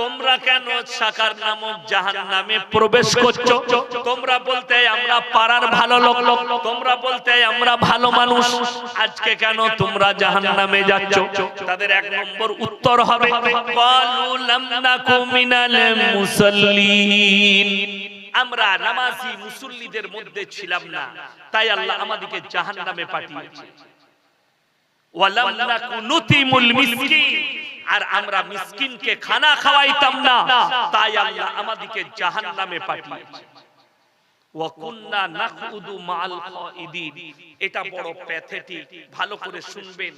তোমরা কেন সাকার নামক জাহান নামে প্রবেশ করছ? তোমরা বলতে আমরা পাড়ার ভালো লোক। তোমরা বলতে আমরা ভালো মানুষ। আজকে কেন তোমরা জাহান নামে যাচ্ছ? তাদের এক নম্বর উত্তর হবে আমরা নামাজি মুসল্লিদের মধ্যে ছিলাম না। তাই আল্লাহ আমাদেরকে জাহান্নামে পাঠিয়েছে। আর আমরা মিসকিনকে খানা খাওয়াইতাম না, তাই আল্লাহ আমাদেরকে পাঠিয়েছে। এটা বড় প্যাথেটিক, ভালো করে শুনবেন।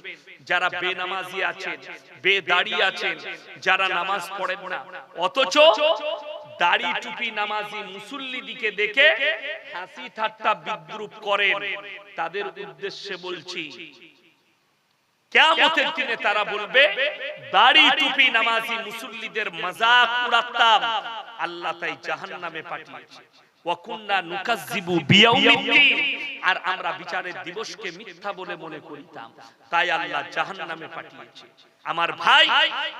যারা বেনামাজি আছেন, বেদাড়ি আছেন, যারা নামাজ পড়েন না, অথচ দাড়ি টুপি নামাজি মুসল্লি দিকে দেখে হাসি ঠাট্টা বিদ্রুপ করেন। তাদের উদ্দেশ্যে বলছি কেয়ামতের দিনে তারা বলবে, দাড়ি টুপি নামাজি মুসল্লিদের মজাক উড়াতাম, আল্লাহ তাই জাহান নামে পাঠিয়েছে। ওয়াকুন্না নুকাজ্জিবু বিয়াউমিদ্দিন। আর আমরা বিচারের দিবসকে মিথ্যা বলে মনে করিতাম। তাই আল্লাহ জাহান্নামে পাঠিয়েছে। আমার ভাই,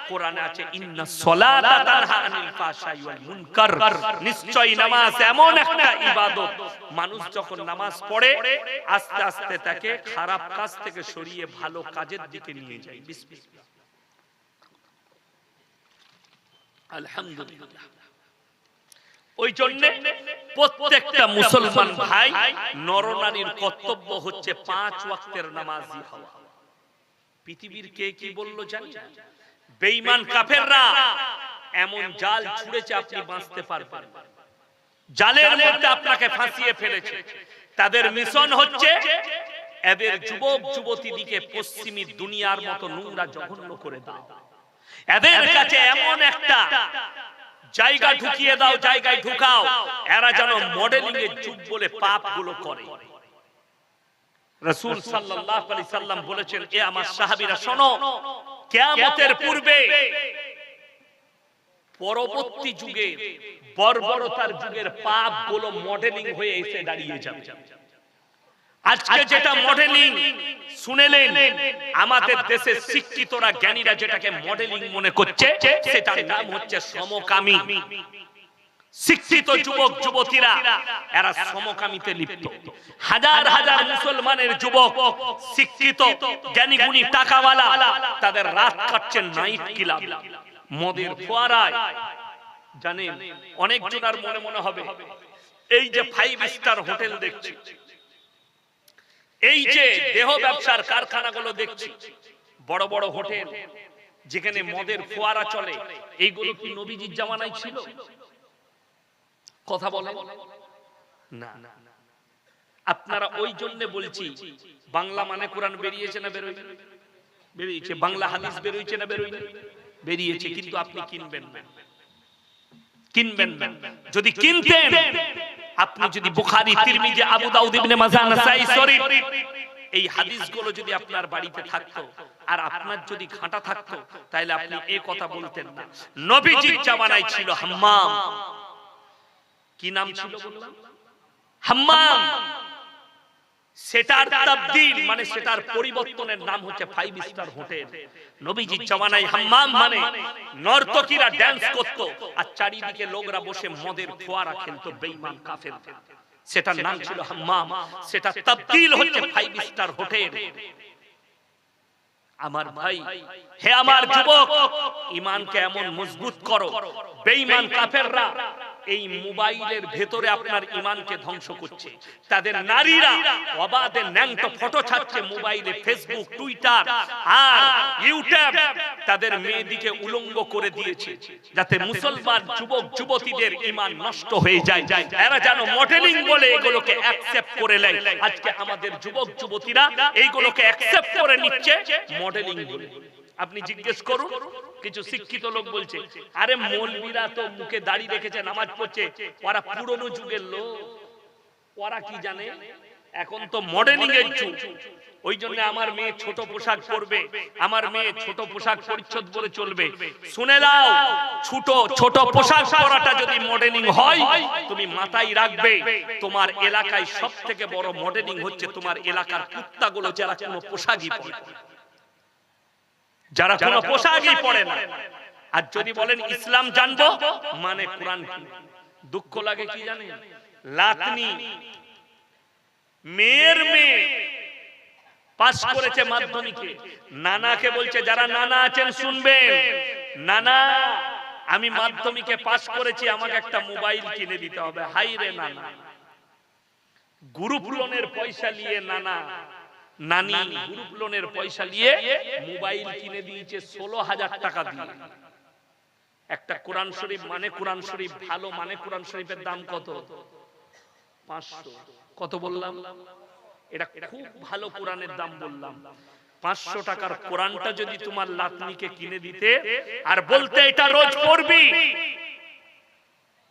কোরআনে আছে, ইন্না সলাতা আনিল ওয়াল মুনকার। নামাজ এমন একটা ইবাদত। মানুষ যখন নামাজ পড়ে, আস্তে আস্তে তাকে খারাপ কাজ থেকে সরিয়ে ভালো কাজের দিকে নিয়ে যায়। বিসমিল্লাহ। আলহামদুলিল্লাহ। ওই জন্য প্রত্যেকটা মুসলমান ভাই নরনারীর কর্তব্য হচ্ছে পাঁচ ওয়াক্তের নামাজি হওয়া। পৃথিবীর কে কি বলল জানি? বেঈমান কাফেররা। এমন জাল ছুঁড়েছে আপনি বাঁচতে পারবেন। জালের মধ্যে আপনাকে ফাঁসিয়ে ফেলেছে। তাদের মিশন হচ্ছে এদের যুবক যুবতীদিকে পশ্চিমী দুনিয়ার মতো নোংরা জঘন্য করে দাও। এদের কাছে এমন একটা জায়গা ঢুকিয়ে দাও জায়গায় ঢুকাও। এরা যেন মডেলিং এর যুগ বলে পাপগুলো করে। রসুল সাল্লাল্লাহু আলাইহি সাল্লাম বলেছেন এ আমার সাহাবীরা শোনো কিয়ামতের পূর্বে পরবর্তী যুগে বর্বরতার যুগের পাপগুলো মডেলিং হয়ে এসে দাঁড়িয়ে যাবে। আজকে যেটা মডেলিং শুনেলেন আমাদের দেশের শিক্ষিতরা জ্ঞানীরা যেটাকে মডেলিং মনে করছে সেটার নাম হচ্ছে সমকামী। শিক্ষিত যুবক যুবতীরা এরা সমকামিতে লিপ্ত। হাজার হাজার মুসলমানের যুবক শিক্ষিত জ্ঞানী গুণী টাকাওয়ালা তাদের রাত কাটছেন নাইট ক্লাব। মদের ফোয়ারায়। জানেন অনেক জনার মনে মনে হবে এই যে ফাইভ স্টার হোটেল দেখছি। এই যে দেহ ব্যবসার কারখানাগুলো দেখছি। বড় বড় হোটেল যেখানে মদের ফোয়ারা চলে। এইগুলো কি নবীজির জামানায় ছিল? কথা বলে না। আপনারা ওই জন্য বলছি বাংলা মানে কোরআন বেরিয়েছে না বেরোয় বেরিয়েছে বাংলা হাদিস বেরোয়েছে না বেরোয় বেরিয়েছে কিন্তু আপনি কিনবেন না। কিনবেন। না। যদি কিনতেন আপনি যদি বুখারী তিরমিজি আবু দাউদ ইবনে মাজাহ নাসাই শরীফ এই হাদিসগুলো যদি আপনার বাড়িতে থাকতো আর আপনার যদি ঘাটা থাকতো তাহলে আপনি এই কথা বলতেন না। নবীজির জামানায় ছিল হাম্মাম। কি নাম ছিল বললাম? হাম্মাম। সেটার তাবদিল মানে সেটার পরিবর্তনের নাম হচ্ছে ফাইভ স্টার হোটেল নবীজি জমানায় হাম্মাম মানে নর্তকীরা ড্যান্স করত, আর চারিদিকে লোকরা বসে মদের ফোয়ারা খেলতো বেঈমান কাফের। সেটার নাম ছিল হাম্মাম। সেটা তাবদিল হচ্ছে ফাইভ স্টার হোটেল আমার ভাই, হে আমার যুবক ইমানকে এমন মজবুত করো, বেঈমান কাফেররা এই মোবাইলের ভেতরে আপনার ইমানকে ধ্বংস করছে। তাদের নারীরা অবাধে ন্যাংটো ফটো ছাড়ছে মোবাইলে ফেসবুক টুইটার আর ইউটিউব তাদের মেয়েদিকে উলঙ্গ করে দিয়েছে। যাতে মুসলমান যুবক যুবতীদের ইমান নষ্ট হয়ে যায়। এরা যেন মডেলিং বলে এগুলোকে অ্যাকসেপ্ট করে নেয়। আজকে আমাদের যুবক যুবতীরা এইগুলোকে অ্যাকসেপ্ট করে নিচ্ছে মডেলিং বলে। আপনি জিজ্ঞেস করুন কিছু শিক্ষিত লোক বলছে আরে মৌলবীরা তো মুখে দাড়ি রেখেছে নামাজ পড়ছে ওরা পুরনো যুগের লোক ওরা কি জানে? এখন তো মডেলিং এর যুগ ওই জন্য আমার মেয়ে ছোট পোশাক পরবে আমার মেয়ে ছোট পোশাক পরিচ্ছদ পরে চলবে। শুনে দাও ছোট ছোট পোশাক পরাটা যদি মডেলিং হয় তুমি মাথায় রাখবে তোমার এলাকায় সব থেকে বড় মডেলিং হচ্ছে তোমার এলাকার কুত্তাগুলো যারা কোনো পোশাকই পরে না। যারা কোনো পোশাকই পরে না। আর যদি বলেন ইসলাম জানব মানে কোরআন দুঃখ লাগে কি জানেন? লাতনি। মেয়ের মেয়ে পাস করেছে মাধ্যমিকে। নানাকে বলছে যারা নানা আছেন শুনবেন। নানা আমি মাধ্যমিকে পাস করেছি আমাকে একটা মোবাইল কিনে দিতে হবে। হাই রে নানা। গ্রুপ লোনের পয়সা নিয়ে নানা নানি গ্রুপ লোনের পয়সা নিয়ে মোবাইল কিনে দিয়েছে ষোলো হাজার টাকা দিয়ে। একটা কোরআন শরীফ মানে কোরআন শরীফ ভালো মানে কোরআন শরীফের দাম কত? পাঁচশো। কত বললাম? এটা খুব ভালো কোরআনের দাম বললাম। পাঁচশো টাকার কোরআনটা যদি তোমার লাতনিকে কিনে দিতে আর বলতে এটা রোজ পড়বি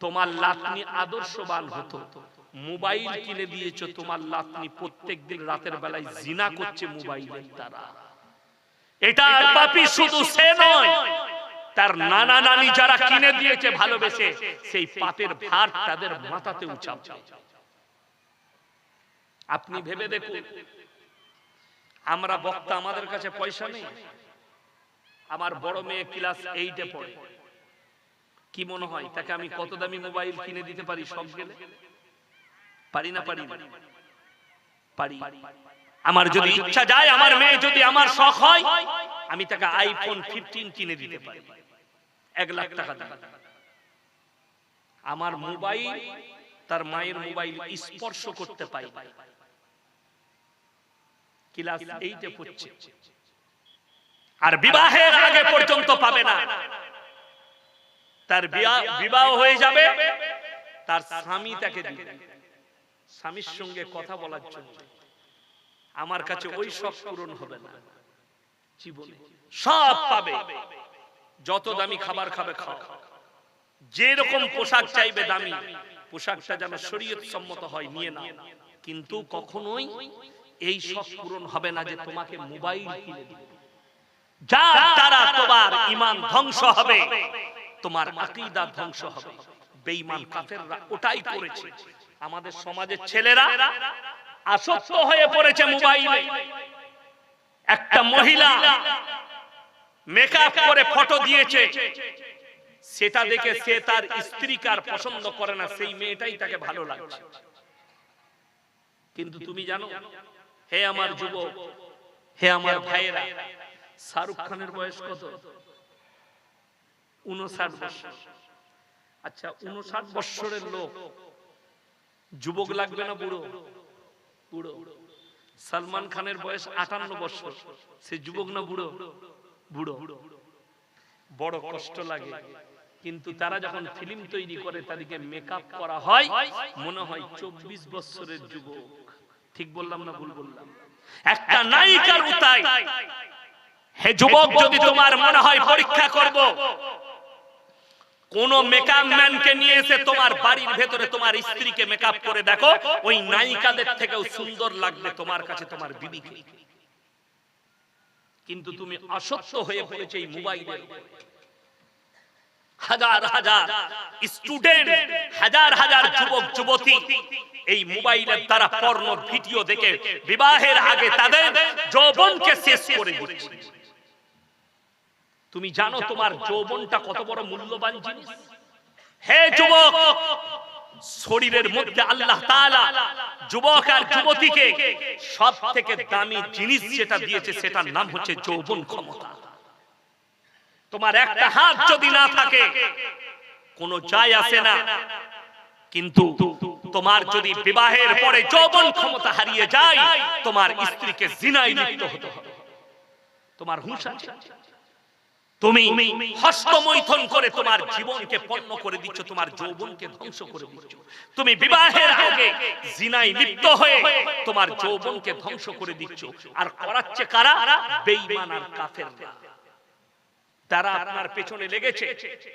তোমার লাতনি আদর্শবান হতো। মোবাইল কিনে দিয়েছ, তোমার লাতনি প্রত্যেকদিন রাতের বেলায় জিনা করছে মোবাইলের দ্বারা। এটা আর পাপি শুধু সে নয়, তার নানা নানি যারা কিনে দিয়েছে, ভালোবেসে, সেই পাপের ভার তাদের মাথাতে উঁচাচ্ছে আপনি ভেবে দেখুন, আমরা বক্তা আমাদের কাছে পয়সা নেই। আমার বড় মেয়ে ক্লাস এইটে পড়ে। কি মনে হয়, তাকে আমি কত দামি মোবাইল কিনে দিতে পারি, সব গেলে? পারি না পারি পারি আমার যদি ইচ্ছা যায় আমার মেয়ে যদি আমার শখ হয় আমি তাকে আইফোন ফিফটিন কিনে দিতে পারি। এক লাখ টাকা দিয়ে। আমার মোবাইল তার মায়ের মোবাইল স্পর্শ করতে পাই। ক্লাস এইটে পড়ছে। আর বিবাহের আগে পর্যন্ত পাবে না। তার বিবাহ হয়ে যাবে। তার স্বামী তাকে দিবে। স্বামীর সঙ্গে কথা বলার জন্য। আমার কাছে ওই সব পূরণ হবে না। জীবনে। সব পাবে। যত দামি খাবার খাবে খাও। যে রকম পোশাক চাইবে দামি পোশাকটা যেন শরীয়ত সম্মত হয় নিয়ে না কিন্তু কখনোই এই সব পূরণ হবে না যে তোমাকে মোবাইল কিনে দিবে। যার দ্বারা তোমার ইমান ধ্বংস হবে। তোমার আকীদা ধ্বংস হবে। বেঈমান কাফেররা ওটাই করেছে। আমাদের সমাজের ছেলেরা আসক্ত হয়ে পড়েছে মোবাইলে। একটা মহিলা মেকআপ করে ফটো দিয়েছে। সেটা দেখে সে তার স্ত্রীকে আর পছন্দ করে না। সেই মেয়েটাই তাকে ভালো লাগছে। কিন্তু তুমি জানো হে আমার যুবক হে আমার ভাইয়েরা শাহরুখ খানের বয়স কত? উনষাট বছর। আচ্ছা উনষাট বছরের লোক। যুবক লাগবে না বুড়ো? বুড়ো। সালমান খানের বয়স আটান্ন বছর। সে যুবক না বুড়ো? বুড়ো। বড় কষ্ট লাগে। কিন্তু তারা যখন ফিল্ম তৈরি করে তাদেরকে মেকআপ করা হয় মনে হয় চব্বিশ বছরের যুবক। ঠিক বললাম না ভুল বললাম? একটা নায়িকার উতাই হে যুবক যদি তোমার মনে হয় পরীক্ষা করব কোন মেকআপ ম্যানকে নিয়ে এসে তোমার বাড়ির ভেতরে তোমার স্ত্রীকে মেকআপ করে দেখো, ওই নায়িকাদের থেকেও সুন্দর লাগবে তোমার কাছে তোমার বিবিকে। কিন্তু তুমি আসক্ত হয়ে পড়েছে এই মোবাইলের হাজার হাজার স্টুডেন্ট, হাজার হাজার যুবক, যুবতী এই মোবাইলের দ্বারা পর্ণ ভিডিও দেখে বিবাহের আগে তাদের যৌবনকে শেষ করে দিচ্ছে। তুমি জানো তোমার যৌবনটা কত বড় মূল্যবান জিনিস? হে যুবক! শরীরের মধ্যে আল্লাহ তাআলা যুবক আর যুবতীকে সব থেকে দামি জিনিস যেটা দিয়েছে সেটার নাম হচ্ছে যৌবন ক্ষমতা। তোমার একটা হাত যদি না থাকে কোনো যায় আসে না। কিন্তু তোমার যদি বিবাহের পরে যৌবন ক্ষমতা হারিয়ে যায় তোমার স্ত্রীকে জিনায় লিপ্ত হতে হবে। তোমার হুঁশ আছে। তুমি হস্তমৈথন করে তোমার জীবনকে পণ্য করে দিচ্ছ তোমার যৌবনকে ধ্বংস করে দিচ্ছ। তুমি বিবাহের আগে জিনায় লিপ্ত হয়ে তোমার যৌবনকে ধ্বংস করে দিচ্ছ। আর করাচ্ছে কারা? বেঈমান আর কাফেররা তারা আপনার পেছনে লেগেছে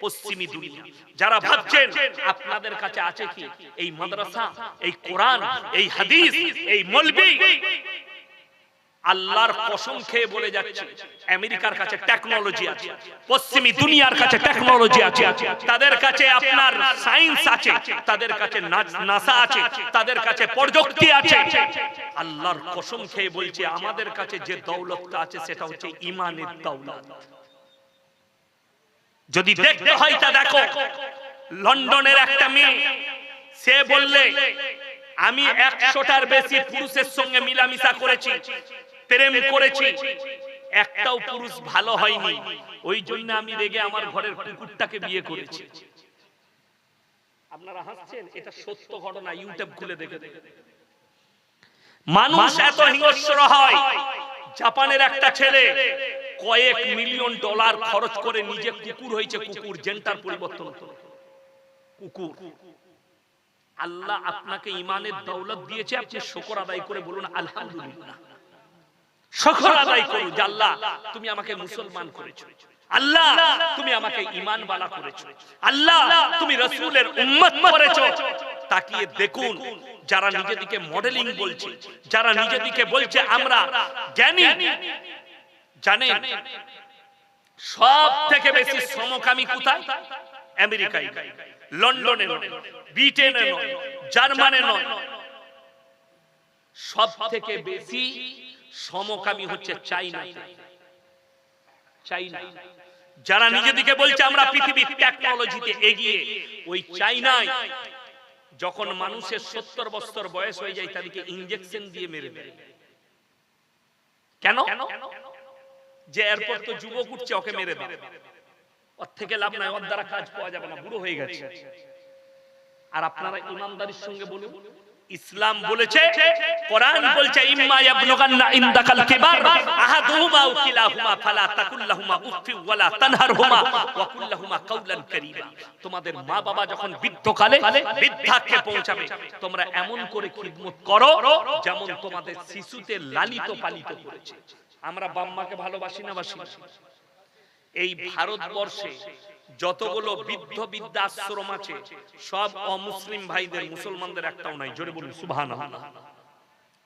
পশ্চিমী দুনিয়া। যারা ভাবছেন আপনাদের কাছে আছে কি? এই মাদ্রাসা এই কোরআন এই হাদিস এই মলবি আল্লাহর কসম খেয়ে বলে যাচ্ছে আমেরিকার কাছে টেকনোলজি আছে পশ্চিমী দুনিয়ার কাছে টেকনোলজি আছে তাদের কাছে আপনার সায়েন্স আছে তাদের কাছে নাসা আছে তাদের কাছে প্রযুক্তি আছে। আল্লাহর কসম খেয়ে বলছে আমাদের কাছে যে দৌলতটা আছে সেটা হচ্ছে ইমানের দৌলত। যদি দেখতে হয় তা দেখো লন্ডনের একটা মেয়ে সে বললে আমি একশোটার বেশি পুরুষের সঙ্গে মিলামিশা করেছি। প্রেম করেছি। একটাও পুরুষ ভালো হয়নি। ওই জন্য আমি রেগে আমার ঘরের কুকুরটাকে বিয়ে করেছি। আপনারা হাসছেন? এটা সত্য ঘটনা ইউটিউব খুলে দেখে মানুষ এত হিংস্র হয়। জাপানের একটা ছেলে কয়েক মিলিয়ন ডলার খরচ করে নিজে কুকুর হয়েছে। কুকুর জেন্টার পরিবর্তন। কুকুর। আল্লাহ আপনাকে ইমানের দৌলত দিয়েছে। আপনি শুকর আদায় করে বলুন আলহামদুলিল্লাহ। শুকর আদায় করুন যে আল্লাহ তুমি আমাকে মুসলমান করেছ। আল্লাহ তুমি আমাকে ইমান বালা করেছ। আল্লাহ তুমি রসুলের উম্মত করেছ। তাকিয়ে দেখুন যারা নিজেদিকে মডেলিং বলছে যারা নিজেদিকে বলছে আমরা জ্ঞানী। জানেন সব থেকে বেশি সমকামী কোথায়? আমেরিকায়। লন্ডনে নয় ব্রিটেনে নয় জার্মানে নয়। সব থেকে বেশি সমকামী হচ্ছে চাইনা। চাইনা। যারা নিজেদিকে বলছে আমরা পৃথিবীর টেকনোলজিতে এগিয়ে। ওই চাইনায় যখন মানুষের সত্তর বছর বয়স হয়ে যায় তাদেরকে ইঞ্জেকশন দিয়ে মেরে দেয়। কেন? যে এরপর তো যুবক উঠছে ওকে মেরে দেয়। ওর থেকে লাভ নাই ওর দ্বারা কাজ পাওয়া যাবে না বুড়ো হয়ে গেছে। আর আপনারা ইমানদারির সঙ্গে বলুন। ইসলাম বলেছে, কোরআন বলছে, ইম্মা ইয়াবলুগান্না ইনদাকাল কিবার, আহাদুহুমা আও কিলাহুমা ফালা তাকুল লাহুমা উফি ওয়ালা তানহারহুমা, ওয়া কুল লাহুমা কাওলান কারীমা। তোমাদের মা বাবা যখন বৃদ্ধকালে বৃদ্ধাকে পৌঁছাবে, তোমরা এমন করে খিদমত করো যেমন তোমাদের শিশুতে লালিত পালিত করেছে। আমরা বাম্মাকে ভালোবাসি না বাসি এই ভারতবর্ষে যতগুলো বৃদ্ধ বৃদ্ধাশ্রম আছে সব অমুসলিম ভাইদের মুসলমানদের একটাও নাই। জোরে বলুন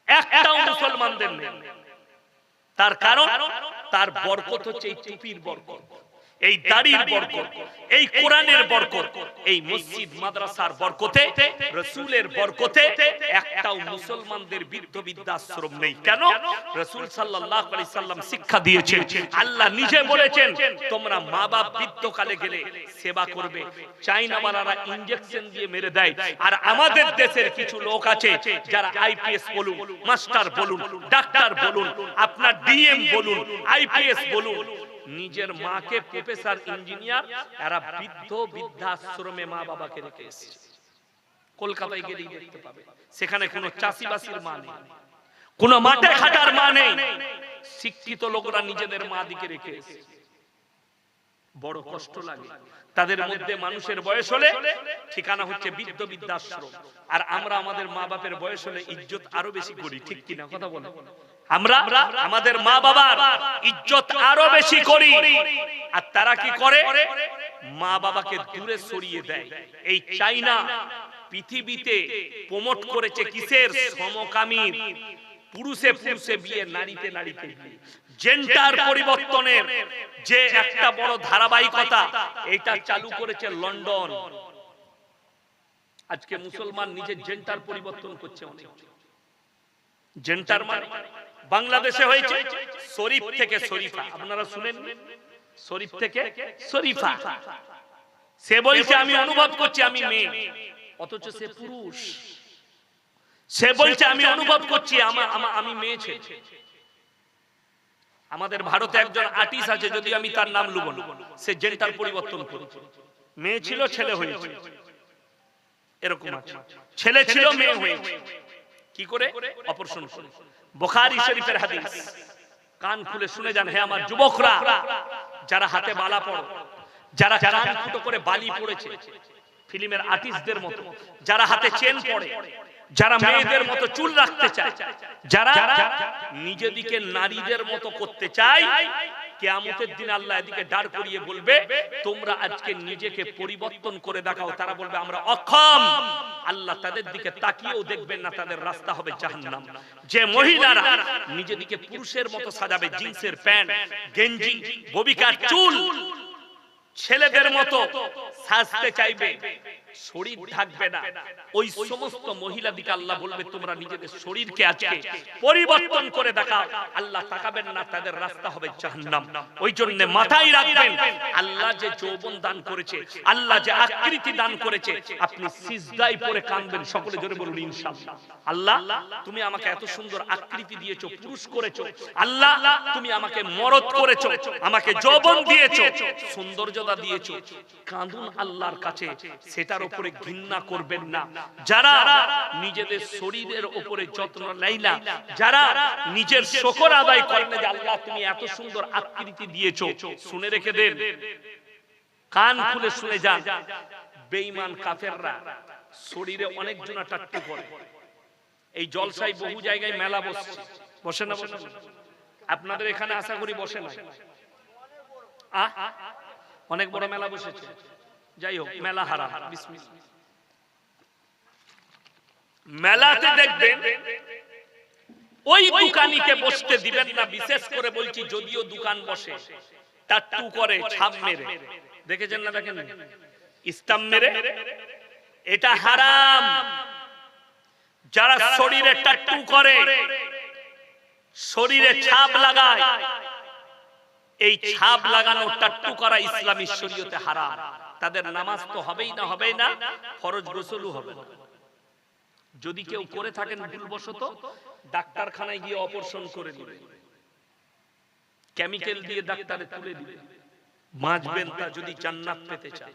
একটাও মুসলমানদের নেই। তার কারণ তার বরকত হচ্ছে এই টুপির বরকত। এই দাড়ির বরকত, এই কোরআনের বরকত, এই মসজিদ, মাদ্রাসার বরকতে, রসুলের বরকতে একটাও মুসলমানদের বৃদ্ধ বৃদ্ধাশ্রম নেই। কেন? রসুল আলাইহি সাল্লাম শিক্ষা দিয়েছেন। আল্লাহ নিজে বলেছেন, তোমরা মা বাপ বৃদ্ধকালে গেলে সেবা করবে। চাইনাওয়ালারা ইনজেকশন দিয়ে মেরে দেয়। আর আমাদের দেশের কিছু লোক আছে যারা আইপিএস বলুন মাস্টার বলুন ডাক্তার বলুন, আপনার ডিএম বলুন আইপিএস বলুন নিজের মাকে প্রফেসর ইঞ্জিনিয়ার, এরা বৃদ্ধ বৃদ্ধাশ্রমে মা বাবাকে রেখে এসেছে। কলকাতায় গেলেই দেখতে পাবে। সেখানে কোনো চাষিবাসীর মা নেই। কোন মাঠে খাটার মা নেই। শিক্ষিত লোকরা নিজেদের মা দিকে রেখে এসেছে। বড় কষ্ট লাগে। তাদের মধ্যে মানুষের বয়স হলে ঠিকানা হচ্ছে বৃদ্ধ বৃদ্ধাশ্রম। আর আমরা আমাদের মা বাপের বয়স হলে ইজ্জত আরও বেশি করি। ঠিক কিনা কথা বলো আমরা আমাদের মা বাবার ইজ্জত আরও বেশি করি। আর তারা কি করে? মা বাবাকে দূরে সরিয়ে দেয়। এই চাইনা পৃথিবীতে প্রমোট করেছে কিসের? সমকামীর পুরুষে পুরুষে বিয়ে নারীতে নারীতে। বিয়ে জেন্টার পরিবর্তনের যে একটা বড় ধারাবাহিকতা এটা চালু করেছে লন্ডন। আজকে মুসলমান নিজের জেন্টার পরিবর্তন করছে অনেক। জেন্টার মানে বাংলাদেশে হয়েছে শরীফ থেকে শরীফা। আপনারা শুনেন শরীফ থেকে শরীফা সে বলছে আমি অনুভব করছি আমি মেয়ে। অথচ সে পুরুষ। সে বলছে আমি অনুভব করছি আমার আমি মেয়ে ছেলে। আমাদের ভারতে একজন আর্টিস্ট আছে যদি আমি তার নাম লুবন সে জেন্টার পরিবর্তন করেছে মেয়ে ছিল ছেলে হয়েছে। এরকম আছে। ছেলে ছিল মেয়ে হয়েছে। কি করে? অপারেশন করে বুখারী শরীফের হাদিস। কান খুলে শুনে যান হে আমার যুবকরা যারা হাতে বালা পড়ো যারা কান ফুটো করে বালি পড়েছে ফিল্মের আর্টিস্টদের মতো যারা হাতে চেন পড়ে। যারা মেয়েদের মতো চুল রাখতে চায় যারা নিজেদিকে নারীদের মতো করতে চায় কেয়ামতের দিন আল্লাহ এদিকে দাঁড় করিয়ে বলবে তোমরা আজকে নিজেকে পরিবর্তন করে দেখাও। তারা বলবে আমরা অক্ষম। আল্লাহ তাদের দিকে তাকিয়েও দেখবেন না তাদের রাস্তা হবে জাহান্নাম। যে মহিলারা নিজেদিকে পুরুষের মতো সাজাবে জিন্সের প্যান্ট গেঞ্জি ববিকার চুল। ছেলেদের মতো সাজতে চাইবে। শরীর থাকবে না। ওই সমস্ত আল্লাহ বলবে, তোমরা নিজেদের শরীরকে আজকে পরিবর্তন করে দেখাও। আল্লাহ তাকাবেন না, তাদের রাস্তা হবে জাহান্নাম। ওই জন্য মাথায় রাখবেন, আল্লাহ যে যৌবন দান করেছে, আল্লাহ যে আকৃতি দান করেছে, আপনি পড়ে কাঁদবেন, সকলে বলুন, ইনশাআল্লাহ। আল্লাহ, তুমি আমাকে এত সুন্দর আকৃতি দিয়েছ, পুরুষ করেছ। আল্লাহ, তুমি আমাকে মরদ করেছ, আমাকে যৌবন দিয়েছ, সৌন্দর্যতা দিয়েছ। কাঁদুন আল্লাহর কাছে সেটার উপরে ঘৃণা করবেন না। যারা নিজেদের শরীরের উপরে যত্ন নেয় না, যারা নিজের শকর আদায় করেন যে, আল্লাহ, তুমি এত সুন্দর আকৃতি দিয়েছ। শুনে রেখে দেন। কান খুলে শুনে যান। বেঈমান কাফেররা শরীরে অনেক জনা টাট্টু করে। এই জলসাই বহু জায়গায় মেলা বসছে। বসে না, বসে? আপনাদের এখানে আশা করি বসে না? অনেক বড় মেলা বসেছে। যাই হোক মেলা হারা। মেলাতে দেখবেন ওই দোকানিকে বসতে দিবেন না বিশেষ করে বলছি যদিও দোকান বসে টাট্টু করে ছাপ মেরে। দেখেছেন না দেখেন? ইস্তাম মেরে? এটা হারাম। যারা শরীরে টাট্টু করে শরীরে ছাপ লাগায়। এই ছাপ লাগানো টাট্টু করা ইসলামী শরীয়তে হারাম। তাদের নামাজ তো হবেই না হবেই না, ফরজ গোসলও হবে না। যদি কেউ করে থাকেন ভুলবশত, ডাক্তারখানায় গিয়ে অপারেশন করে দিবে। কেমিক্যাল দিয়ে ডাক্তারে তুলে দিবে। বাঁচবেন তা যদি জান্নাত পেতে চান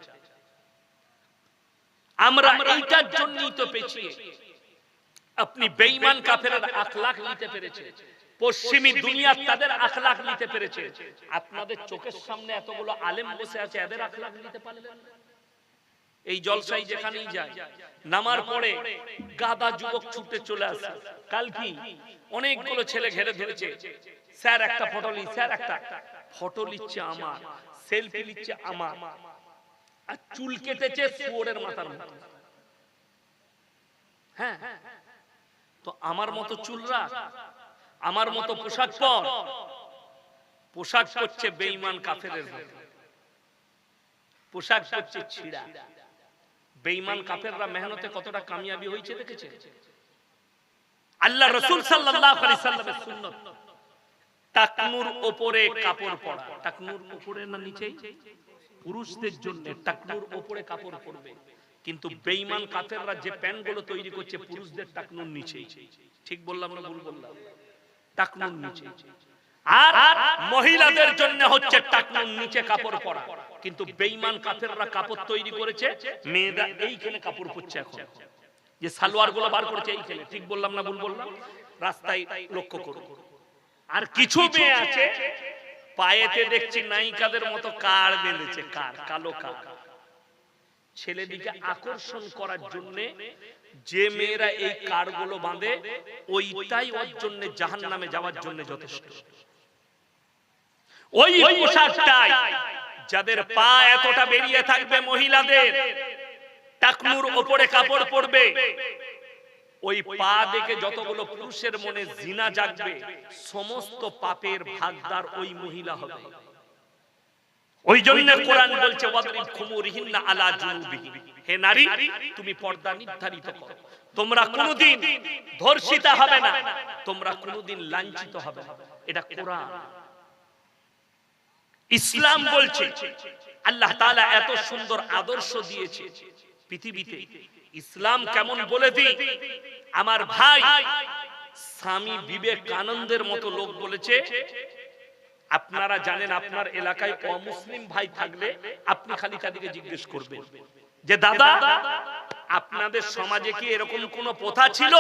আমরা এইটার জন্যই তো পেছিয়ে আপনি বেঈমান কাফেরের আখলাখ নিতে পেরেছে পশ্চিমী দুনিয়া তাদের আখলাখ নিতে পেরেছে। আপনাদের চোখের সামনে এতগুলো আলেম বসে আছে এদের আখলাখ নিতে পারলেন এই জলসাই যেখানেই যায় নামার পরে গাদা যুবক ছুটে চলে আসে। কাল কি? অনেকগুলো ছেলে ঘেরে ধরেছে। স্যার একটা ফটো লি স্যার একটা ফটো লিচ্ছে আমার সেলফি লিচ্ছে আমার। আর চুল কেটেছে শুয়োরের মাথার মতো হ্যাঁ। তো আমার মতো চুল রাখ আমার মতো পোশাক পর। পোশাক করছে বেঈমান কাফেরের মতো। পোশাক করছে ছিড়া। বেঈমান কাফেররা মেহনতে কতটা কামিয়াবি হয়েছে দেখেছে? আল্লাহ টাকনুর কাপড় পরা। টাকনুর না পুরুষদের জন্য টাকনুর কাপড় পরবে। কিন্তু কাফেররা যে তৈরি করছে, পুরুষদের টাকনুর নিচেই। ঠিক বললাম না ভুল বললাম? টাকনুর নিচে। আর মহিলাদের জন্য হচ্ছে টাকনুর নিচে কাপড় পরা। কিন্তু কাফেররা কাপড় তৈরি করেছে, মেয়েরা এইখানে কাপড় পরছে এখন। যে সালোয়ারগুলো বার করেছে এইখানে, ঠিক বললাম না ভুল বললাম? রাস্তায় লক্ষ্য আর কিছু মেয়ে আছে, পায়েতে দেখছি নায়িকাদের মতো কার বেঁধেছে, কার, কালো কার। ছেলেদিকে আকর্ষণ করার জন্য যে মেয়েরা এই কারগুলো বাঁধে, ওইটাই ওর জন্য জাহান নামে যাওয়ার জন্য যথেষ্ট। ওই পোশাকটাই যাদের পা এতটা বেরিয়ে থাকবে মহিলাদের, টাকনুর ওপরে কাপড় পরবে। ওই পা দেখে যতগুলো পুরুষের মনে জিনা জাগবে, সমস্ত পাপের ভাগদার ওই মহিলা হবে। ওই জন্য কোরআন বলছে ওয়াদরিব খুমুরিহিন্না আলা জুনুবিহি হে নারী তুমি পর্দা নির্ধারিত করো। তোমরা কোনোদিন ধর্ষিতা হবে না তোমরা কোনোদিন লাঞ্ছিত হবে না। এটা কোরআন। ইসলাম বলছে আল্লাহ তাআলা এত সুন্দর আদর্শ দিয়েছে পৃথিবীতে। ইসলাম কেমন বলে দিই? আমার ভাই স্বামী বিবেকানন্দের মতো লোক বলেছে আপনারা জানেন আপনার এলাকায় অমুসলিম ভাই থাকলে আপনি খালি তাদেরকে জিজ্ঞেস করবেন। যে দাদা আপনাদের সমাজে কি এরকম কোন প্রথা ছিল?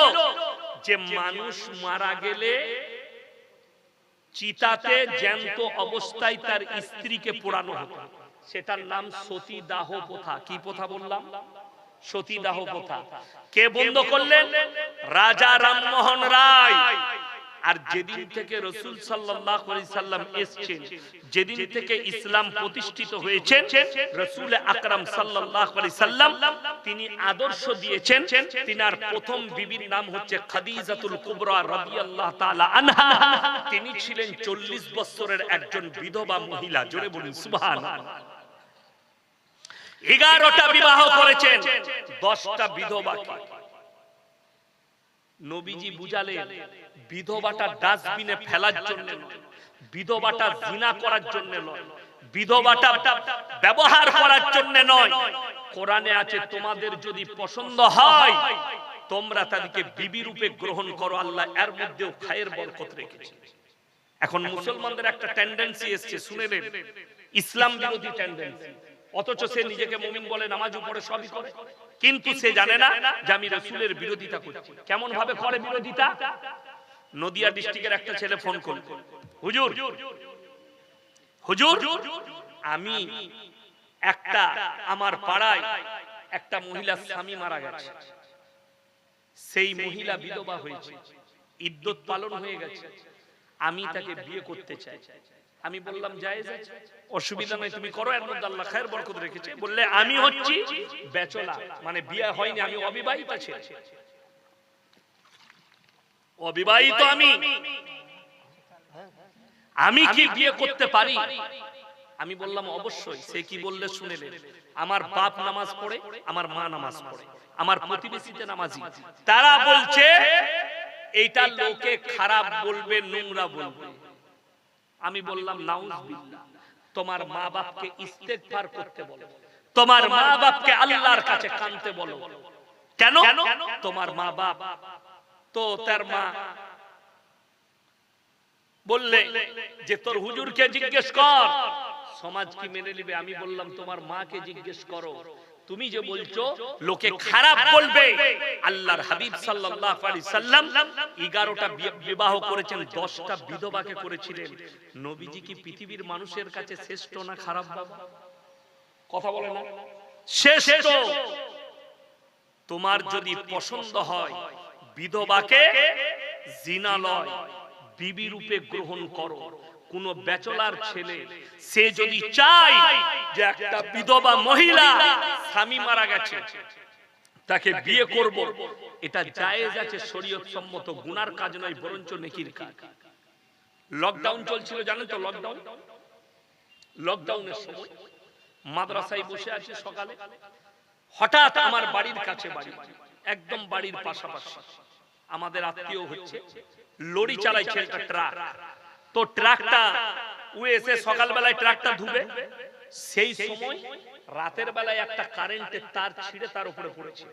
যে মানুষ মারা গেলে চিতাতে জ্যান্ত অবস্থায় তার স্ত্রীকে পোড়ানো হতো। সেটার নাম সতী দাহ প্রথা। কি প্রথা বললাম? সতী দাহ প্রথা। কে বন্ধ করলেন? রাজা রামমোহন রায়। আর যেদিন থেকে রসুল সাল্লাম এসেছেন যেদিন থেকে ইসলাম প্রতিষ্ঠিত হয়েছে রসুল আকরাম সাল্লাম তিনি আদর্শ দিয়েছেন তিনার প্রথম বিবির নাম হচ্ছে খাদিজাতুল কুবরা রাদিয়াল্লাহু তাআলা আনহা। তিনি ছিলেন 40 বছরের একজন বিধবা মহিলা জোরে বলুন সুবহানাল্লাহ। এগারোটা বিবাহ করেছেন দশটা বিধবা নবীজি বুঝালেন বিধবাটা ডাস্টবিনে ফেলার জন্য নয় বিধবাটা জিনা করার জন্য নয় বিধবাটা ব্যবহার করার জন্য নয় কোরআনে আছে তোমাদের যদি পছন্দ হয় তোমরা তাদেরকে বিবি রূপে গ্রহণ করো। আল্লাহ এর মধ্যেও খায়ের বরকত রেখেছে। এখন মুসলমানদের একটা টেন্ডেন্সি এসছে শুনে নেন ইসলাম বিরোধী টেন্ডেন্সি অথচ সে নিজেকে মুমিন বলে নামাজ উপরে সবই করে। কিন্তু সে জানে না যে আমি রসুলের বিরোধিতা করছি। কেমন ভাবে করে বিরোধিতা নদিয়া ডিস্ট্রিক্টের একটা ছেলে ফোন করল। হুজুর হুজুর আমি একটা আমার পাড়ায় একটা মহিলা স্বামী মারা গেছে। সেই মহিলা বিধবা হয়েছে। ইদ্যত পালন হয়ে গেছে। আমি তাকে বিয়ে করতে চাই। আমি বললাম জায়েজ আছে। অসুবিধা নাই তুমি করো এর মধ্যে আল্লাহ খায়ের বরকত রেখেছে। বললে আমি হচ্ছি বেচলা মানে বিয়ে হয়নি আমি অবিবাহিত ছেলে। অবিবাহিত আমি। আমি কি বিয়ে করতে পারি? আমি বললাম অবশ্যই। সে কি বললে শুনেলেন আমার বাপ নামাজ পড়ে আমার মা নামাজ পড়ে আমার প্রতিবেশীতে নামাজি। তারা বলছে এইটা লোকে খারাপ বলবে নোংরা বলবে। আমি বললাম নাউজুবিল্লাহ তোমার মা বাপকে ইস্তেগফার করতে বলো। তোমার মা বাপকে আল্লাহর কাছে কানতে বলো। কেন? তোমার মা বাপ তো তার মা বললে যে তোর হুজুরকে জিজ্ঞেস কর। সমাজ কি মেনে নিবে? আমি বললাম, তোমার মাকে জিজ্ঞেস করো। তুমি যে বলছো, লোকে খারাপ বলবে। আল্লাহর হাবিব সাল্লাল্লাহু আলাইহি সাল্লাম 11টা বিবাহ করেছেন 10টা বিধবাকে করেছিলেন। নবীজি কি পৃথিবীর মানুষের কাছে শ্রেষ্ঠ না খারাপ বাবা? কথা বলে না? শ্রেষ্ঠ। তোমার যদি পছন্দ হয় বিধবাকে জিনা লয় বিবি রূপে গ্রহণ করো। কোন বেচলার ছেলে সে যদি চায় যে একটা বিধবা মহিলা স্বামী মারা গেছে তাকে বিয়ে করব। এটা জায়েজ আছে শরীয়ত সম্মত গুনার কাজ নয় বরঞ্চ নেকির কাজ। লকডাউন চলছিল জানেন তো লকডাউন লকডাউনের সময় মাদ্রাসায় বসে আছি সকালে। হঠাৎ আমার বাড়ির কাছে বাড়ি। একদম বাড়ির পাশাপাশি। আমাদের আত্মীয় হচ্ছে লরি চালায় ছেলেটা ট্রাক। তো ট্রাকটা ও এসে সকালবেলায় ট্রাকটা ধুবে সেই সময় রাতের বেলায় একটা কারেন্টের তার ছিঁড়ে তার উপরে পড়েছে।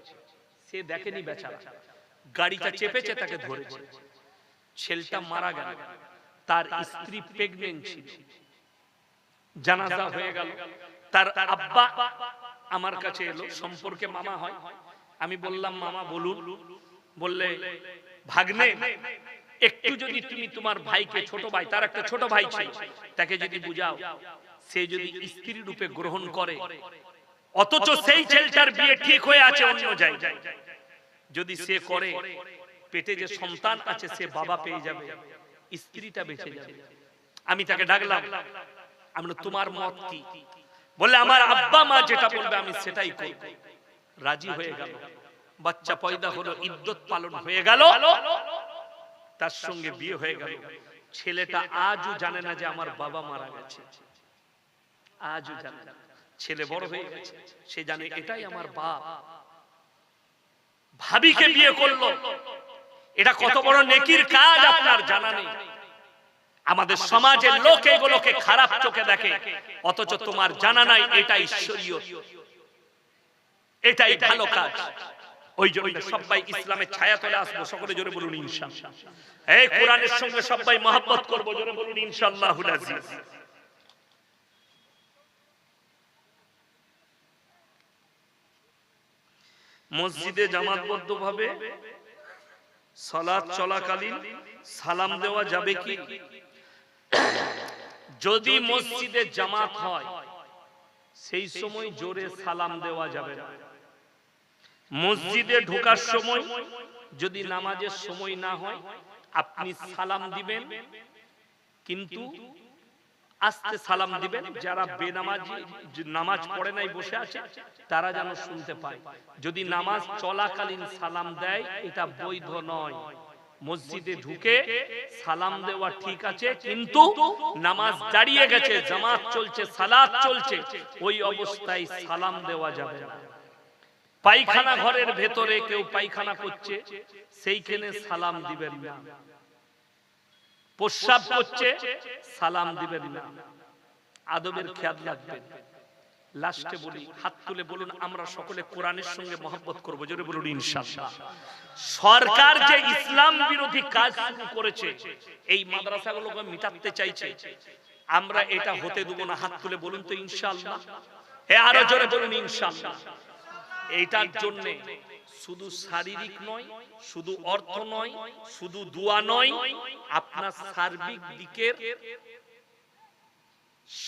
সে দেখেনি বেচারা। গাড়িটা চেপেছে তাকে ধরেছে। ছেলেটা মারা গেল। তার স্ত্রী প্রেগনেন্ট ছিল। জানাজা হয়ে গেল। তার আব্বা আমার কাছে এলো। সম্পর্কে মামা হয়। আমি বললাম মামা বলুন। বললে ভাগ্নে একটু যদি তুমি তোমার ভাইকে ছোট ভাই তার একটা ছোট ভাই ছিল তাকে যদি বুঝাও সে যদি স্ত্রী রূপে গ্রহণ করে অথচ সেই ছেলেটার বিয়ে ঠিক হয়ে আছে অন্য জায়গায়। যদি সে করে পেটে যে সন্তান আছে সে বাবা পেয়ে যাবে স্ত্রীটা বেঁচে যাবে। আমি তাকে ডাকলাম আমরা তোমার মত কি? বলে আমার আব্বা মা যেটা বলবে আমি সেটাই করব রাজি হয়ে গেল। বাচ্চা পয়দা হলো ইদ্যত পালন হয়ে গেল। তার সঙ্গে বিয়ে হয়ে গেল। ছেলেটা আজও জানে না যে আমার বাবা মারা গেছে। আজও জানে না। ছেলে বড় হয়ে গেছে। সে জানে এটাই আমার বাপ। ভাবিকে বিয়ে করল। এটা কত বড় নেকির কাজ আপনার জানা নেই। আমাদের সমাজের লোক এগুলোকে খারাপ চোখে দেখে। অথচ তোমার জানা নাই এটা ঈশ্বরীয়। এটাই ভালো কাজ। ওই জন্য সবাই ইসলামের ছায়া তলে আসব সকলে জোরে বলুন ইনশাআল্লাহ এই কোরআনের সঙ্গে সবাই মহব্বত করব জোরে বলুন ইনশাআল্লাহুল আজিজ মসজিদে জামাতবদ্ধ ভাবে সালাত চলাকালীন সালাম দেওয়া যাবে কি? যদি মসজিদে জামাত হয় সেই সময় জোরে সালাম দেওয়া যাবে না। মসজিদে ঢোকার সময় যদি নামাজের সময় না হয় আপনি সালাম দিবেন কিন্তু আস্তে সালাম দিবেন। যারা বেনামাজি নামাজ পড়ে নাই বসে আছে তারা যেন শুনতে পায়। যদি নামাজ চলাকালীন সালাম দেয় এটা বৈধ নয়। মসজিদে ঢুকে সালাম দেওয়া ঠিক আছে কিন্তু নামাজ দাঁড়িয়ে গেছে জামাত চলছে সালাত চলছে ওই অবস্থায় সালাম দেওয়া যাবে না। পায়খানা ঘরের ভেতরে কেউ পায়খানা করছে, সেইখানে সালাম দিবেন না। প্রস্রাব করছে, সালাম দিবেন না। আদবের খেয়াল রাখবেন। লাস্টে বলি, হাত তুলে বলুন, আমরা সকলে কোরআনের সঙ্গে মহব্বত করব। জোরে বলুন, ইনশাআল্লাহ। সরকার যে ইসলাম বিরোধী কাজ শুরু করেছে, এই মাদ্রাসাগুলোকে মিটাতে চাইছে, আমরা এটা হতে দেবো না। হাত তুলে বলুন তো, ইনশাআল্লাহ। হে আরও জোরে বলুন, ইনশাআল্লাহ। এইটার জন্য শুধু শারীরিক নয়, শুধু অর্থ নয়, শুধু দোয়া নয়, আপনার সার্বিক দিকের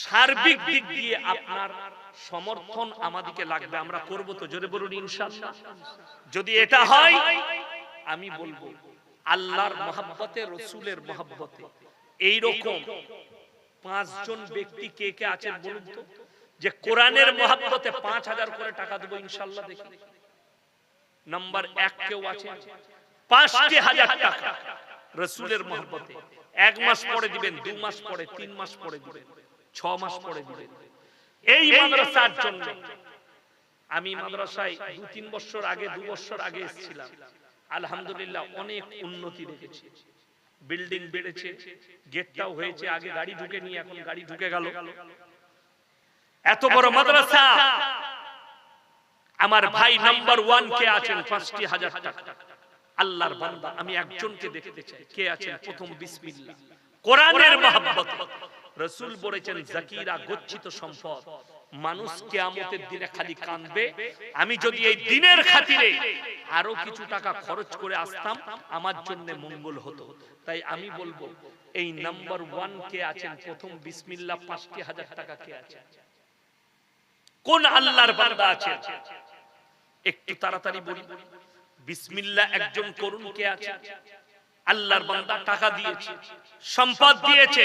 সার্বিক দিক দিয়ে আপনার সমর্থন আমাদেরকে লাগবে। আমরা করব তো, জোরে বলুন ইনশাআল্লাহ। যদি এটা হয়, আমি বলব, আল্লাহর মহাব্বতে, রসুলের মহাব্বতে এই রকম পাঁচজন ব্যক্তি কে কে আছেন বলুন তো? যে কোরআনের মহাব্বতে পাঁচ হাজার করে টাকা দেবো ইনশাল্লাহ দেখি। নাম্বার এক কেউ আছে? পাঁচটি হাজার টাকা। রসুলের মহাব্বতে। এক মাস পরে দিবেন দু মাস পরে তিন মাস পরে দিবেন। ছ মাস পরে দিবেন। এই মাদ্রাসার জন্য আমি মাদ্রাসায় দু তিন বছর আগে দু বছর আগে এসেছিলাম। আলহামদুলিল্লাহ অনেক উন্নতি দেখেছি। বিল্ডিং বেড়েছে গেটটাও হয়েছে আগে গাড়ি ঢুকে নিয়ে এখন গাড়ি ঢুকে গেল। এত বড় মাদ্রাসা। আমার ভাই নাম্বার ওয়ান কে আছেন পাঁচটি হাজার টাকা। আল্লাহর বান্দা আমি একজনকে দেখতে চাই। কে আছেন? প্রথম বিসমিল্লাহ। কোরআনের মহব্বত। রসুল বলেছেন জাকিরা গচ্ছিত সম্পদ। মানুষ কেয়ামতের দিনে খালি কাঁদবে। আমি যদি এই দিনের খাতিরে আরও কিছু টাকা খরচ করে আসতাম আমার জন্য মঙ্গল হতো। তাই আমি বলব এই নাম্বার ওয়ান কে আছেন? প্রথম বিসমিল্লাহ পাঁচটি হাজার টাকা কে আছে কোন আল্লাহর বান্দা আছে? একটু তাড়াতাড়ি বলি। বিসমিল্লাহ, একজন করুন কে আছে? আল্লাহর বান্দা টাকা দিয়েছে, সম্পদ দিয়েছে।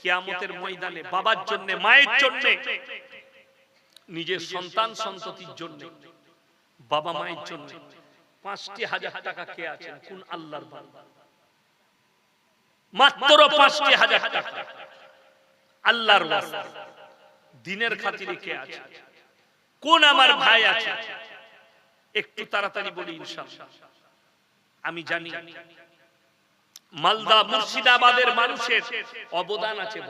কিয়ামতের ময়দানে বাবার জন্য, মায়ের জন্য, নিজের সন্তান সন্ততির জন্য, বাবা মায়ের জন্য পাঁচটি হাজার টাকা কে আছেন? কোন আল্লাহর বান্দা? মাত্র পাঁচটি হাজার টাকা। আল্লাহর দিনের খাতিরে কে আছে? কোন আমার ভাই আছে? একটু তাড়াতাড়ি বলি ইনশাআল্লাহ। আমি জানি। মালদা মুর্শিদাবাদের মানুষের অবদান আছে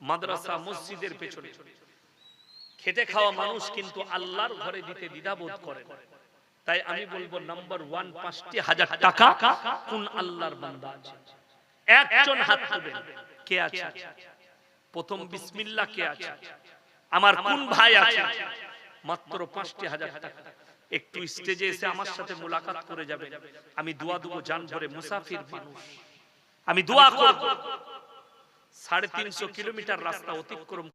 মাদ্রাসা মসজিদের পেছনে। খেটে খাওয়া মানুষ কিন্তু আল্লাহর ঘরে দিতে দ্বিধাবোধ করে তাই আমি বলব নাম্বার ওয়ান পাঁচটি হাজার টাকা কোন আল্লাহর বান্দা আছে? একজন হাত তুলবেন। কে আছে? প্রথম বিসমিল্লা কে আছে? আমার কোন ভাই আছে? মাত্র পাঁচটি হাজার টাকা। একটু স্টেজে এসে আমার সাথে মোলাকাত করে যাবে আমি দোয়া দেবো জান ভরে মুসাফির মানুষ। আমি দোয়া করব। সাড়ে তিনশো কিলোমিটার রাস্তা অতিক্রম